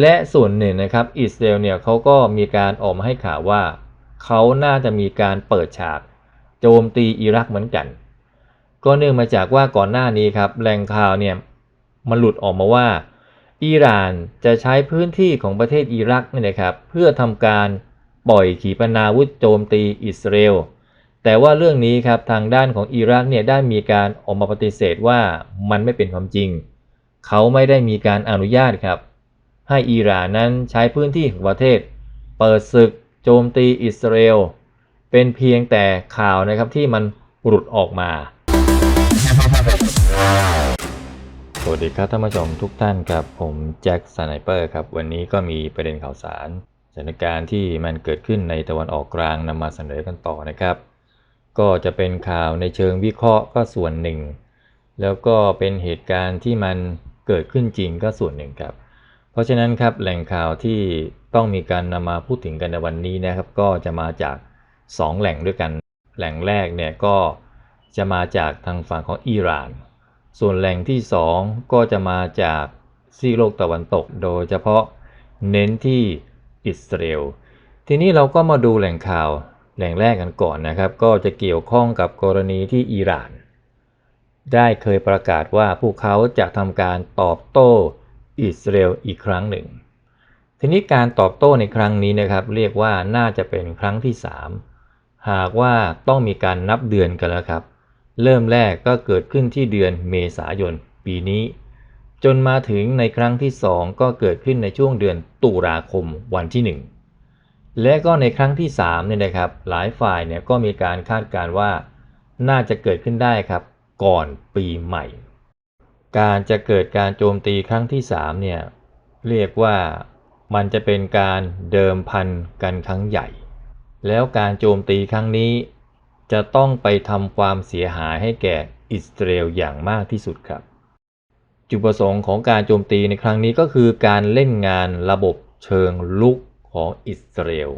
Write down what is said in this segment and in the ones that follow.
และส่วนหนึ่งนะครับอิสราเอลเนี่ยเขาก็มีการออกมาให้ข่าวว่าเขาน่าจะมีการเปิดฉาก โจมตีอิรักเหมือนกัน ก็เนื่องมาจากว่าก่อนหน้านี้ครับแหล่งข่าวเนี่ยมันหลุดออกมาว่าอิหร่านจะใช้พื้นที่ของประเทศอิรักเนี่ยนะครับเพื่อทำการปล่อยขีปนาวุธโจมตีอิสราเอลแต่ว่าเรื่องนี้ครับทางด้านของอิรักเนี่ยได้มีการออกมาปฏิเสธว่ามันไม่เป็นความจริง เขาไม่ได้มีการอนุญาตครับ ให้อิหร่านนั้นใช้พื้นที่ของประเทศ เปิดศึกโจมตีอิสราเอล เป็นเพียงแต่ข่าวนะครับที่มันหลุดออกมา สวัสดีครับท่านผู้ชมทุกท่านครับ ผมแจ็คสไนเปอร์ครับ วันนี้ก็มีประเด็นข่าวสารสถานการณ์ที่มันเกิดขึ้นในตะวันออกกลางนำมาเสนอกันต่อนะครับ ก็จะเป็นข่าวในเชิงวิเคราะห์ก็ส่วนหนึ่ง แล้วก็เป็นเหตุการณ์ที่มันเกิดขึ้นจริงก็ส่วนหนึ่งครับ เพราะฉะนั้นครับแหล่งข่าวที่ต้องมีการนำมาพูดถึงกันในวันนี้นะครับ ก็จะมาจาก 2 แหล่งด้วยกัน แหล่งแรกเนี่ยก็จะมาจากทางฝั่งของอิหร่าน ส่วนแหล่งที่ 2 ก็จะมาจากซีโลกตะวันตก โดยเฉพาะเน้นที่อิสราเอล ทีนี้เราก็มาดูแหล่งข่าวแหล่งแรกกันก่อนนะครับ ก็จะเกี่ยวข้องกับกรณีที่อิหร่าน ได้เคยประกาศว่าพวกเขาจะทำการตอบโต้ อิสราเอลอีกครั้งหนึ่ง ทีนี้การตอบโต้ในครั้งนี้นะครับเรียกว่าน่าจะเป็นครั้งที่ 3 หากว่าต้องมีการนับเดือนกันแล้วครับ เริ่มแรกก็เกิดขึ้นที่เดือนเมษายนปีนี้ จนมาถึงในครั้งที่ 2 ก็เกิดขึ้นในช่วงเดือนตุลาคมวันที่ 1 และก็ในครั้งที่3เนี่ยนะครับหลายฝ่ายเนี่ยก็มีการคาดการณ์ว่าน่าจะเกิดขึ้นได้ครับ ก่อนปีใหม่ การจะเกิดการโจมตีครั้งที่3เนี่ยเรียกว่ามันจะเป็นการเดิมพันกันครั้งใหญ่ แล้วการโจมตีครั้งนี้ จะต้องไปทำความเสียหายให้แก่อิสราเอลอย่างมากที่สุดครับ จุดประสงค์ของการโจมตีในครั้งนี้ก็คือการเล่นงานระบบเชิงลุกของอิสราเอล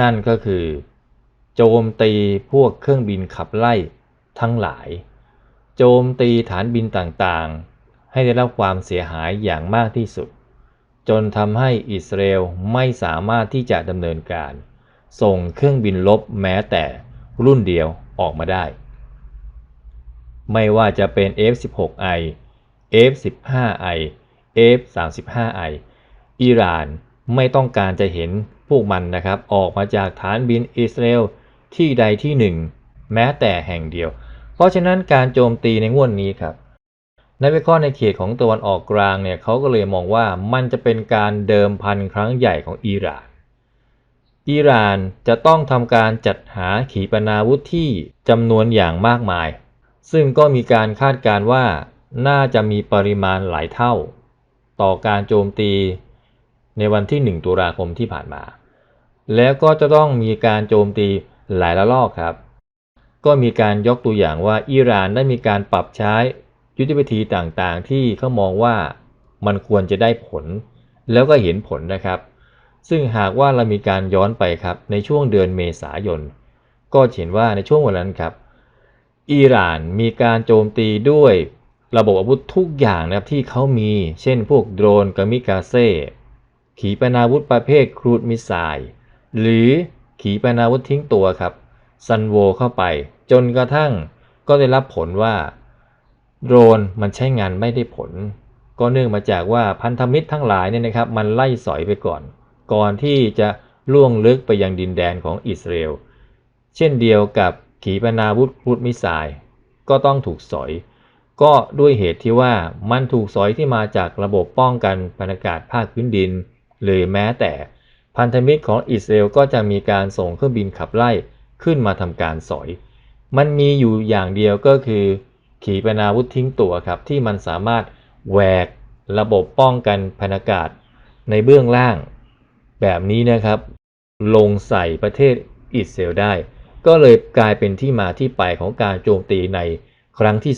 นั่นก็คือ โจมตีพวกเครื่องบินขับไล่ทั้งหลาย โจมตีฐานบินต่างๆ ให้ได้รับความเสียหายอย่างมากที่สุด จนทำให้อิสราเอลไม่สามารถที่จะดำเนินการ ส่งเครื่องบินลบแม้แต่รุ่นเดียวออกมาได้ ไม่ว่าจะเป็น F-16I F-15I F-35I อิหร่านไม่ต้องการจะเห็นพวกมันนะครับ ออกมาจากฐานบินอิสราเอลที่ใดที่หนึ่ง แม้แต่แห่งเดียว เพราะฉะนั้นการโจมตีในงวดนนี้ครับนักวิเคราะห์ในเขตของตะวันออกกลางเนี่ยเขาก็เลยมองว่ามันจะเป็นการเดิมพันครั้งใหญ่ของอิหร่าน อิหร่านจะต้องทำการจัดหาขีปนาวุธที่จำนวนอย่างมากมาย ซึ่งก็มีการคาดการณ์ว่าน่าจะมีปริมาณหลายเท่า ต่อการโจมตีในวันที่ 1 ตุลาคมที่ผ่านมา แล้วก็จะต้องมีการโจมตีหลายละลอกครับ ก็มีการยกตัวอย่างว่าอิหร่านได้มีการปรับใช้ยุทธวิธีต่างๆ ที่เขามองว่ามันควรจะได้ผล แล้วก็เห็นผลนะครับ ซึ่งหากว่าเรามีการย้อนไปครับในช่วงเดือนเมษายน ก็เห็นว่าในช่วงวันนั้นครับอิหร่านมีการโจมตีด้วยระบบอาวุธทุกอย่างนะครับที่เขามี เช่นพวกโดรนกามิกาเซ่ขีปนาวุธประเภทครูดมิสไซล์หรือขีปนาวุธทิ้งตัวครับซันโวเข้าไป จนกระทั่งก็ได้รับผลว่าโดรนมันใช้งานไม่ได้ผล ก็เนื่องมาจากว่าพันธมิตรทั้งหลายเนี่ยนะครับ มันไล่สอยไปก่อน ก่อนที่จะล่วงลึกไปยังดินแดนของอิสราเอลเช่นเดียวกับขีปนาวุธครูดมิสไซล์ก็ต้องถูกสอย ก็ด้วยเหตุที่ว่ามันถูกสอยที่มาจากระบบป้องกันบรรยากาศภาคพื้นดิน หรือแม้แต่พันธมิตรของอิสราเอลก็จะมีการส่งเครื่องบินขับไล่ขึ้นมาทำการสอย มันมีอยู่อย่างเดียวก็คือ ขีปนาวุธทิ้งตัวครับ ที่มันสามารถแหวกระบบป้องกันพนากาศ ในเบื้องล่าง แบบนี้นะครับ ลงใส่ประเทศอิสราเอลได้ ก็เลยกลายเป็นที่มาที่ไปของการโจมตีในครั้งที่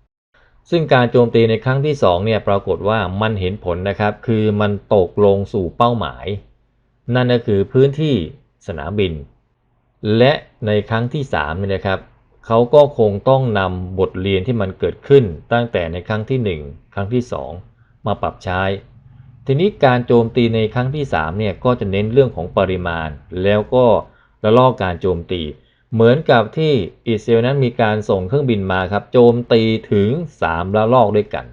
2 ซึ่งการโจมตีในครั้งที่2เนี่ยปรากฏว่ามันเห็นผลนะครับ คือมันตกลงสู่เป้าหมาย นั่นก็คือพื้นที่สนามบิน และในครั้งที่3เนี่ยนะครับเขาก็คงต้องนำบทเรียนที่มันเกิดขึ้นตั้งแต่ในครั้งที่ 1 ครั้งที่ 2 มาปรับใช้ ทีนี้การโจมตีในครั้งที่3เนี่ยก็จะเน้นเรื่องของปริมาณ แล้วก็ระลอกการโจมตี เหมือนกับที่อิสราเอลนั้นมีการส่งเครื่องบินมาครับโจมตีถึง 3 ระลอกด้วยกัน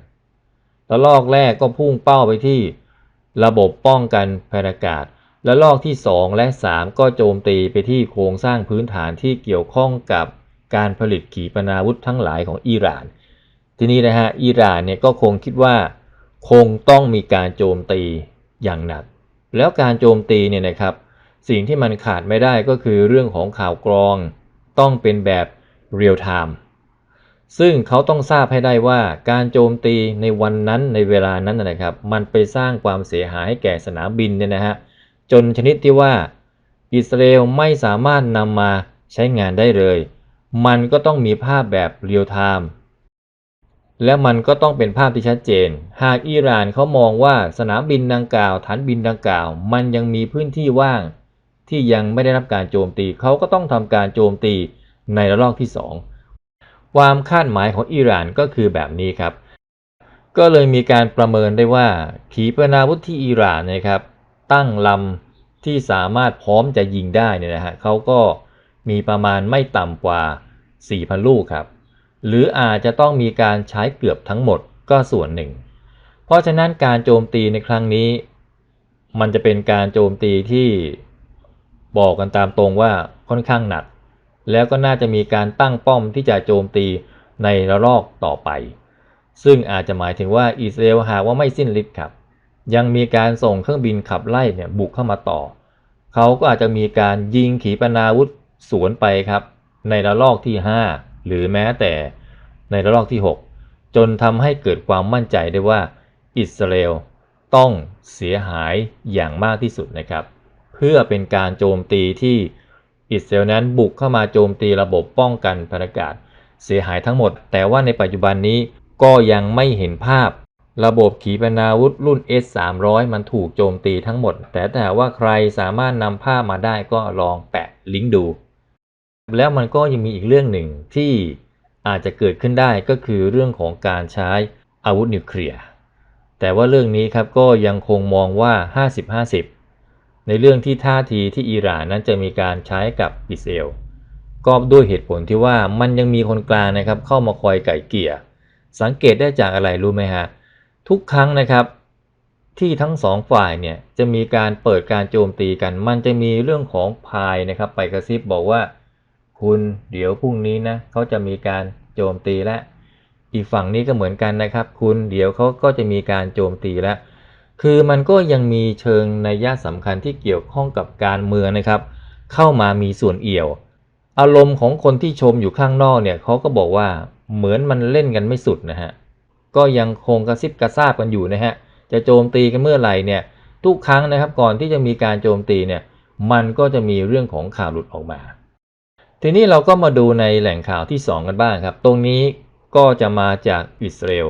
ระลอกแรกก็พุ่งเป้าไปที่ระบบป้องกันภัยอากาศ ระลอกที่ 2 และ 3 ก็โจมตีไปที่โครงสร้างพื้นฐานที่เกี่ยวข้องกับการผลิตขีปนาวุธทั้งหลายของอิหร่าน ทีนี้นะฮะอิหร่านเนี่ยก็คงคิดว่า คงต้องมีการโจมตีอย่างหนัก แล้วการโจมตีเนี่ยนะครับ สิ่งที่มันขาดไม่ได้ก็คือเรื่องของข่าวกรอง ต้องเป็นแบบเรียลไทม์ซึ่งเขาต้องทราบให้ได้ว่าการโจมตีในวันนั้นในเวลานั้นนะครับ มันไปสร้างความเสียหายให้แก่สนามบินเนี่ยนะฮะ จนชนิดที่ว่า อิสราเอลไม่สามารถนำมาใช้งานได้เลย มันก็ต้องมีภาพแบบเรียลไทม์และมันก็ต้องเป็นภาพที่ชัดเจน หากอิหร่านเขามองว่าสนามบินดังกล่าว ฐานบินดังกล่าว มันยังมีพื้นที่ว่าง ที่ยังไม่ได้รับการโจมตี เขาก็ต้องทำการโจมตีในระลอกที่ 2 ความคาดหมายของอิหร่านก็คือแบบนี้ครับ ก็เลยมีการประเมินได้ว่าขีปนาวุธที่อิหร่านนะครับ ตั้งลำที่สามารถพร้อมจะยิงได้เนี่ยนะฮะเขาก็มีประมาณไม่ต่ำกว่า 4,000 ลูกครับ หรืออาจจะต้องมีการใช้เกือบทั้งหมดก็ส่วนหนึ่ง เพราะฉะนั้นการโจมตีในครั้งนี้ มันจะเป็นการโจมตีที่บอกกันตามตรงว่าค่อนข้างหนัก แล้วก็น่าจะมีการตั้งป้อมที่จะโจมตีในระลอกต่อไป ซึ่งอาจจะหมายถึงว่าอิสราเอลหากว่าไม่สิ้นฤทธิ์ครับ ยังมีการส่งเครื่องบินขับไล่เนี่ยบุกเข้ามาต่อ เขาก็อาจจะมีการยิงขีปนาวุธสวนไปครับ ในระลอกที่ 5 หรือแม้แต่ในระลอกที่ 6 จนทำให้เกิดความมั่นใจได้ว่าอิสราเอลต้องเสียหายอย่างมากที่สุดนะครับ เพื่อเป็นการโจมตีที่อิสราเอลนั้นบุกเข้ามาโจมตีระบบป้องกันพนอากาศเสียหายทั้งหมด แต่ว่าในปัจจุบันนี้ก็ยังไม่เห็นภาพ ระบบขีปนาวุธรุ่น S300 มันถูกโจมตีทั้งหมด แต่แต่ว่าใครสามารถนำภาพมาได้ก็ลองแปะลิงก์ดู แล้วมันก็ยังมีอีกเรื่องหนึ่งที่อาจจะเกิดขึ้นได้ก็คือเรื่องของการใช้อาวุธนิวเคลียร์แต่ว่าเรื่องนี้ครับก็ยังคงมองว่า 50-50 ในเรื่องที่ท่าทีที่อิหร่านนั้นจะมีการใช้กับอิสราเอลก็ด้วยเหตุผลที่ว่ามันยังมีคนกลางนะครับเข้ามาคอยไก่เกี่ย สังเกตได้จากอะไรรู้ไหมฮะ ทุกครั้งนะครับ ที่ทั้งสองฝ่ายเนี่ยจะมีการเปิดการโจมตีกัน มันจะมีเรื่องของพายนะครับไปกระซิบบอกว่า คุณเดี๋ยวพรุ่งนี้นะเขาจะมีการโจมตีและ อีกฝั่งนี้ก็เหมือนกันนะครับ คุณเดี๋ยวเขาก็จะมีการโจมตีแล้วคือมันก็ยังมีเชิงในยะสำคัญที่เกี่ยวข้องกับการเมืองนะครับ เข้ามามีส่วนเอี่ยว อารมณ์ของคนที่ชมอยู่ข้างนอกเนี่ยเขาก็บอกว่าเหมือนมันเล่นกันไม่สุดนะฮะ ก็ยังคงกระซิบกระซาบกันอยู่นะฮะจะโจมตีกันเมื่อไหร่เนี่ยทุกครั้งนะครับก่อนที่จะมีการโจมตีเนี่ยมันก็จะมีเรื่องของข่าวหลุดออกมา ทีนี้เราก็มาดูในแหล่งข่าวที่ 2 กันบ้างครับ ตรงนี้ก็จะมาจากอิสราเอล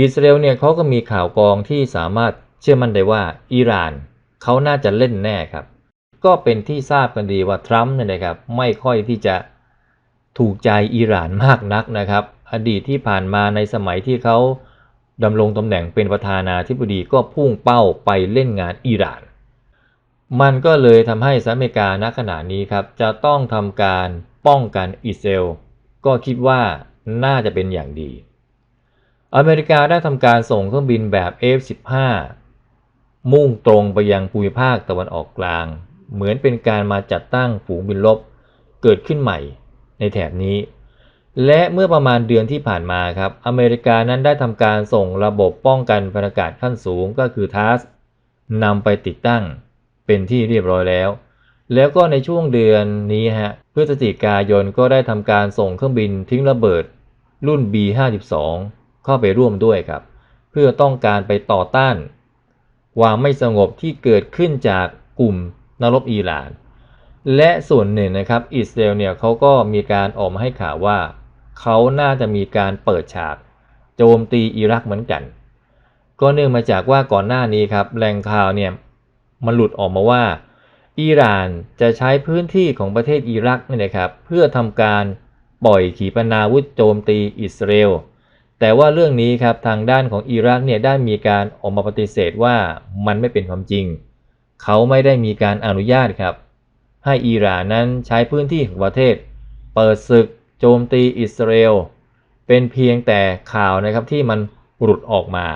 อิสราเอลเนี่ยเขาก็มีข่าวกรองที่สามารถเชื่อมั่นได้ว่าอิหร่านเขาน่าจะเล่นแน่ครับ ก็เป็นที่ทราบกันดีว่าทรัมป์เนี่ยนะครับไม่ค่อยที่จะถูกใจอิหร่านมากนักนะครับ อดีตที่ผ่านมาในสมัยที่เขาดำรงตำแหน่งเป็นประธานาธิบดีก็พุ่งเป้าไปเล่นงานอิหร่าน มันก็เลยทำให้สหรัฐอเมริกาณขณะนี้ครับ จะต้องทำการป้องกันอิสราเอลก็คิดว่าน่าจะเป็นอย่างดี อเมริกาได้ทำการส่งเครื่องบินแบบ F-15 มุ่งตรงไปยังภูมิภาคตะวันออกกลาง เหมือนเป็นการมาจัดตั้งฝูงบินลบเกิดขึ้นใหม่ในแถบนี้ และเมื่อประมาณเดือนที่ผ่านมาครับ อเมริกานั้นได้ทำการส่งระบบป้องกันพลอากาศขั้นสูงก็คือ TAS นำไปติดตั้งเป็นที่เรียบร้อยแล้ว แล้วก็ในช่วงเดือนนี้ฮะพฤศจิกายนก็ได้ทำการส่งเครื่องบินทิ้งระเบิดรุ่น B52 เข้าไปร่วมด้วยครับ เพื่อต้องการไปต่อต้าน ความไม่สงบที่เกิดขึ้นจากกลุ่มนรบอิหร่าน และส่วนหนึ่งนะครับอิสราเอลเนี่ยเขาก็มีการออกมาให้ข่าวว่า เขาน่าจะมีการเปิดฉาก โจมตีอิรักเหมือนกัน ก็เนื่องมาจากว่าก่อนหน้านี้ครับแหล่งข่าวเนี่ยมันหลุดออกมาว่า อิหร่านจะใช้พื้นที่ของประเทศอิรักนี่นะครับเพื่อทำการปล่อยขีปนาวุธโจมตีอิสราเอลแต่ว่าเรื่องนี้ครับทางด้านของอิรักเนี่ยได้มีการออกมาปฏิเสธว่ามันไม่เป็นความจริง เขาไม่ได้มีการอนุญาตครับ ให้อิหร่านนั้นใช้พื้นที่ของประเทศ เปิดศึก โจมตีอิสราเอลเป็นเพียงแต่ข่าวนะครับที่มันหลุดออกมา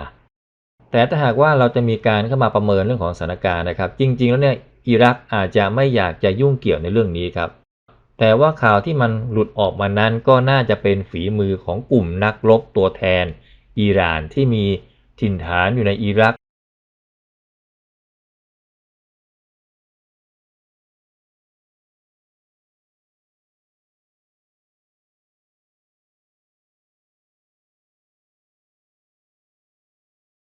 แต่ถ้าหากว่าเราจะมีการเข้ามาประเมินเรื่องของสถานการณ์นะครับ จริง ๆ แล้วเนี่ยอิรักอาจจะไม่อยากจะยุ่งเกี่ยวในเรื่องนี้ครับ แต่ว่าข่าวที่มันหลุดออกมานั้นก็น่าจะเป็นฝีมือของกลุ่มนักรบตัวแทนอิหร่านที่มีถิ่นฐานอยู่ในอิรัก